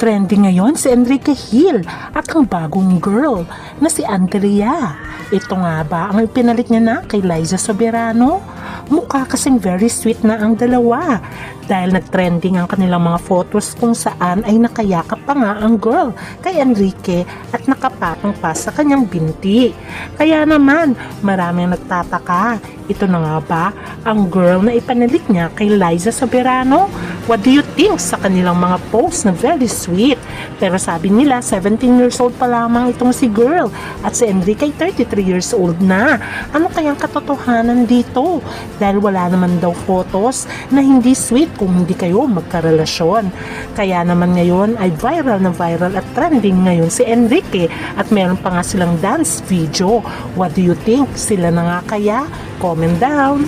Trending ngayon si Enrique Hill at ang bagong girl na si Andrea. Ito nga ba ang ipinalit niya na kay Liza Soberano? Mukha kasing very sweet na ang dalawa dahil nagtrending ang kanilang mga photos kung saan ay nakayakap pa nga ang girl kay Enrique at nakapatong pa sa kanyang binti. Kaya naman maraming nagtataka, ito na nga ba ang girl na ipanalit niya kay Liza Soberano? What do you think sa kanilang mga posts na very sweet? Pero sabi nila 17 years old pa lamang itong si girl at si Enrique ay 33 years old na. Ano kayang katotohanan dito? Dahil wala naman daw photos na hindi sweet kung hindi kayo magkarelasyon. Kaya naman ngayon ay viral na viral at trending ngayon si Enrique at meron pa nga silang dance video. What do you think? Sila na nga kaya? Comment down.